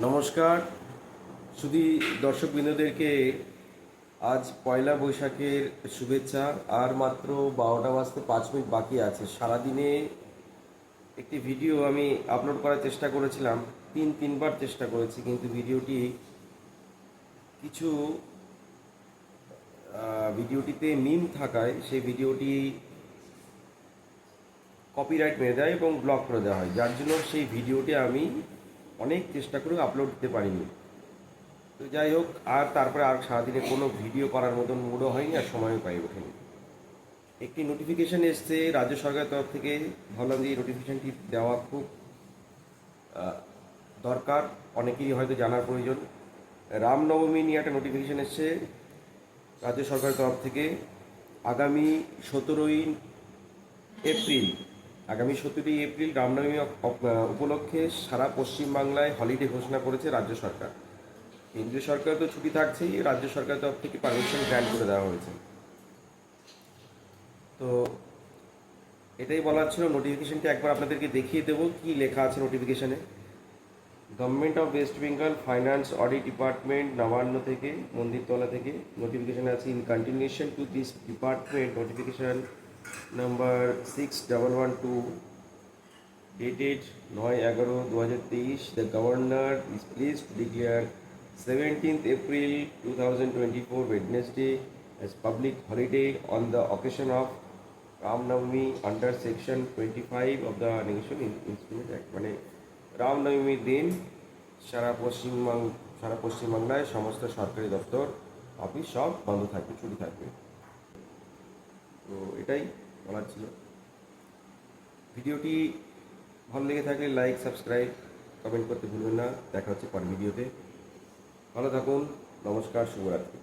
নমস্কার। শুধু দর্শকবৃন্দদেরকে আজ পয়লা বৈশাখের শুভেচ্ছা। আর মাত্র বারোটা বাজতে পাঁচ মিনিট বাকি আছে। সারাদিনে একটি ভিডিও আমি আপলোড করার চেষ্টা করেছিলাম। তিন, তিনবার চেষ্টা করেছি, কিন্তু ভিডিওটি কিছু ভিডিওটিতে মিম থাকায় সেই ভিডিওটি কপিরাইট মেরে দেয় এবং ব্লক করে দেওয়া হয়। যার জন্য সেই ভিডিওটি আমি অনেক চেষ্টা করেও আপলোড দিতে পারিনি। তো যাই হোক, আর তারপরে আর সারাদিনে কোনো ভিডিও করার মতন মুডও হয়নি আর সময়ও পাই ওঠেনি। একটি নোটিফিকেশান এসছে রাজ্য সরকারের তরফ থেকে, ভাবলাম যে এই নোটিফিকেশানটি দেওয়া খুব দরকার। অনেকেরই হয়তো জানার প্রয়োজন। রামনবমী নিয়ে একটা নোটিফিকেশান এসছে রাজ্য সরকারের তরফ থেকে। আগামী সতেরোই এপ্রিল আগামী সতেরোই এপ্রিল রামনবমী উপলক্ষে সারা পশ্চিমবাংলায় হলিডে ঘোষণা করেছে রাজ্য সরকার। কেন্দ্রীয় সরকার তো ছুটি থাকছেই, রাজ্য সরকার তরফ থেকে পারমিশন গ্র্যান্ট করে দেওয়া হয়েছে। তো এটাই বলার ছিল। নোটিফিকেশনটি একবার আপনাদেরকে দেখিয়ে দেবো, কি লেখা আছে নোটিফিকেশনে government of West Bengal finance audit department Nabanna থেকে, মন্দিরতলা থেকে নোটিফিকেশন আছে in continuation to this department notification number six double one two dated নয় এগারো দু হাজার তেইশ the governor is pleased to declare seventeenth April two thousand twenty four Wednesday as public holiday on the occasion of Ramnavami under section twenty five of the instrument act মানে রামনবমীর দিন সারা পশ্চিমবঙ্গ সারা পশ্চিমবাংলায় সমস্ত সরকারি দপ্তর, অফিস সব বন্ধ থাকবে, ছুটি থাকবে। তো এটাই বলার ছিল। ভিডিওটি ভালো লেগে থাকলে লাইক সাবস্ক্রাইব কমেন্ট করতে ভুলবেন না। দেখা হচ্ছে পর ভিডিওতে। ভালো থাকুন, নমস্কার, শুভরাত্রি।